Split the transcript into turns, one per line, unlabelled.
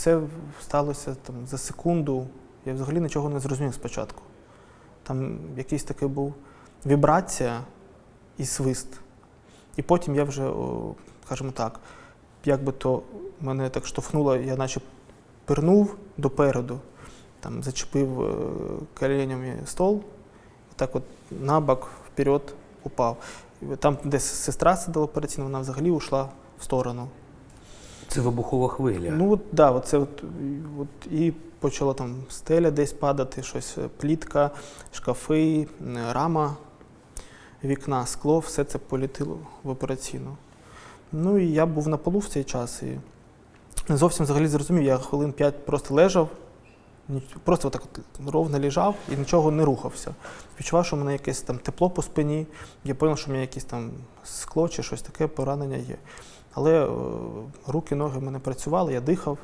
це сталося там, за секунду. Я взагалі нічого не зрозумів спочатку. Там якийсь такий був вібрація і свист. І потім я вже, скажімо так, як би то мене так штовхнуло, я наче пирнув допереду, там зачепив е, коленями стол, і так от на бок вперед упав. Там, де сестра сиділа операційно, вона взагалі ушла в сторону.
Це вибухова хвиля.
Ну от да, от от, от і почала там стеля десь падати, щось, е, плітка, шкафи, рама вікна, скло, все це політило в операційну. Ну і я був на полу в цей час і не зовсім взагалі зрозумів. Я хвилин п'ять просто лежав, просто отак от ровно лежав і нічого не рухався. Відчував, що в мене якесь там тепло по спині. Я зрозумів, що в мене якесь там скло чи щось таке поранення є. Але е, руки, ноги в мене працювали, я дихав.